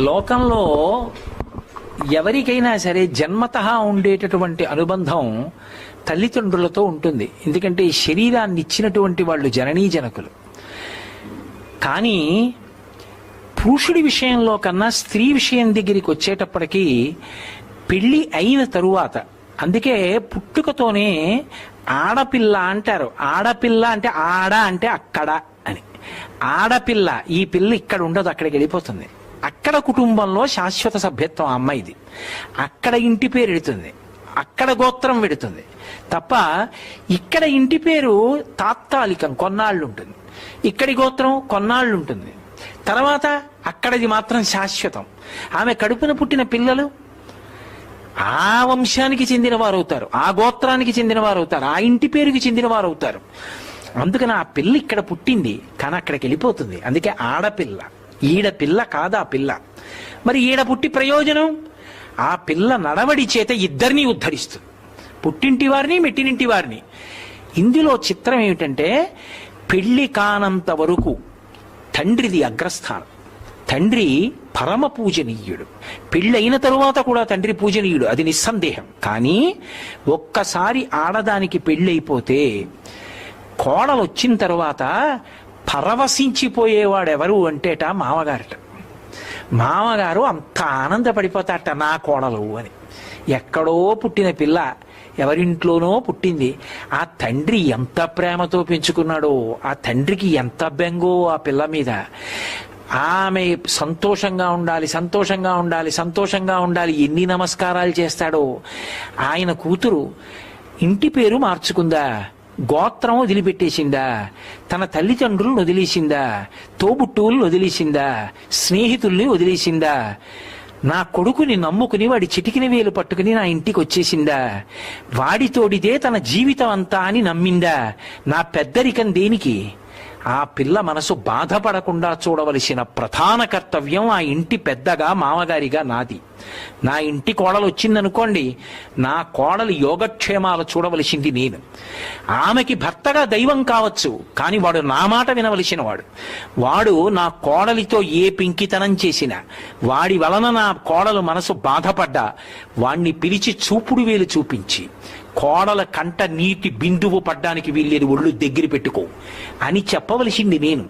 లోకంలో ఎవరికైనా సరే జన్మత ఉండేటటువంటి అనుబంధం తల్లిదండ్రులతో ఉంటుంది. ఎందుకంటే శరీరాన్ని ఇచ్చినటువంటి వాళ్ళు జననీ జనకులు. కానీ పురుషుడి విషయంలో కన్నా స్త్రీ విషయం దగ్గరికి వచ్చేటప్పటికీ పెళ్ళి అయిన తరువాత అందుకే పుట్టుకతోనే ఆడపిల్ల అంటారు. ఆడపిల్ల అంటే ఆడ అంటే అక్కడ అని. ఆడపిల్ల ఈ పిల్ల ఇక్కడ ఉండదు అక్కడికి వెళ్ళిపోతుంది. అక్కడ కుటుంబంలో శాశ్వత సభ్యత్వం అమ్మాయిది. అక్కడ ఇంటి పేరు ఎడుతుంది. అక్కడ గోత్రం పెడుతుంది తప్ప ఇక్కడ ఇంటి పేరు తాత్కాలికం కొన్నాళ్ళు ఉంటుంది ఇక్కడి గోత్రం కొన్నాళ్ళు ఉంటుంది తర్వాత అక్కడది మాత్రం శాశ్వతం. ఆమె కడుపున పుట్టిన పిల్లలు ఆ వంశానికి చెందిన వారు అవుతారు ఆ గోత్రానికి చెందిన వారు అవుతారు ఆ ఇంటి పేరుకి చెందిన వారు అవుతారు అందుకని ఆ పిల్ల ఇక్కడ పుట్టింది కానీ అక్కడికి వెళ్ళిపోతుంది. అందుకే ఆడపిల్ల. ఈడ పిల్ల కాదా పిల్ల? మరి ఈడ పుట్టి ప్రయోజనం? ఆ పిల్ల నడవడి చేత ఇద్దరినీ ఉద్ధరిస్తుంది. పుట్టింటి వారిని మెట్టినింటి వారిని. ఇందులో చిత్రం ఏమిటంటే పెళ్ళి కానంత వరకు తండ్రిది అగ్రస్థానం. తండ్రి పరమ పూజనీయుడు. పెళ్ళైన తరువాత కూడా తండ్రి పూజనీయుడు. అది నిస్సందేహం. కానీ ఒక్కసారి ఆడదానికి పెళ్ళైపోతే కోడలు వచ్చిన తర్వాత పరవశించిపోయేవాడెవరు అంటేట మామగారట మామగారు అంత ఆనందపడిపోతాట నా కోడలు అని. ఎక్కడో పుట్టిన పిల్ల ఎవరింట్లోనో పుట్టింది. ఆ తండ్రి ఎంత ప్రేమతో పెంచుకున్నాడో ఆ తండ్రికి ఎంత బెంగో ఆ పిల్ల మీద. ఆమె సంతోషంగా ఉండాలి సంతోషంగా ఉండాలి సంతోషంగా ఉండాలి ఎన్ని నమస్కారాలు చేస్తాడో. ఆయన కూతురు ఇంటి పేరు మార్చుకుందా? గోత్రం వదిలిపెట్టేసిందా? తన తల్లిదండ్రులను వదిలేసిందా? తోబుట్టువులను వదిలేసిందా? స్నేహితుల్ని వదిలేసిందా? నా కొడుకుని నమ్ముకుని వాడి చిటికిన వేలు పట్టుకుని నా ఇంటికి వచ్చేసిందా? వాడితోడిదే తన జీవితం అంతా అని నమ్మిందా? నా పెద్దరికం దేనికి? ఆ పిల్ల మనసు బాధపడకుండా చూడవలసిన ప్రధాన కర్తవ్యం ఆ ఇంటి పెద్దగా మామగారిగా నాది. నా ఇంటి కోడలు వచ్చిందనుకోండి నా కోడలు యోగక్షేమాలు చూడవలసింది నేను. ఆమెకి భర్తగా దైవం కావచ్చు కానీ వాడు నా మాట వినవలసిన వాడు. వాడు నా కోడలితో ఏ పింకితనం చేసినా వాడి వలన నా కోడలు మనసు బాధపడ్డా వాణ్ణి పిలిచి చూపుడు వేలు చూపించి కోడల కంట నీటి బిందువు పడ్డానికి వీల్లేదు ఒళ్ళు దగ్గర పెట్టుకో అని చెప్పవలసింది నేను.